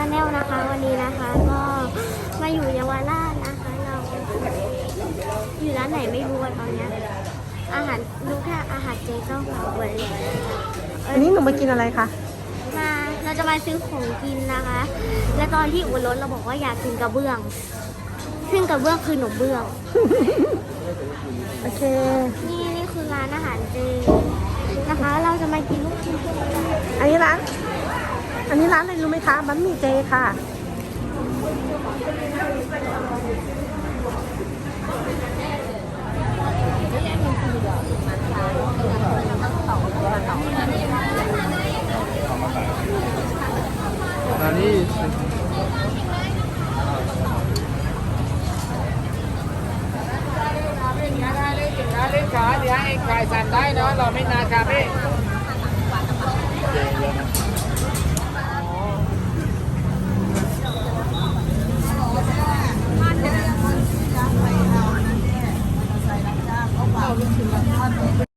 าแนลนะคะ วันนี้นะคะก็มาอยู่เยาวราชนะคะ เราอยู่ร้านไหนไม่รู้อะตอนเนี้ยอาหารรู้แค่อาหารเจก็หัวเวยเออันนี้หนูมากินอะไรคะมาเราจะมาซื้อของกินนะคะ และตอนที่อุ่นรถเราบอกว่าอยากกินกระเบื้อง ซึ่งกระเบื้องคือหนมเบื้องโอเค นี่นี่คือร้านอาหารเจนะคะ เราจะมากินลูกชิ้นกันอันนี้ร้าน อันนี้ร้านอะไรรู้ไหมคะมันมีเจค่ะ อันนี้ได้เลยเก่งนะเล่นขาเดี๋ยวให้ไก่สั่นได้เนาะเราไม่นานครับพี่ 道路。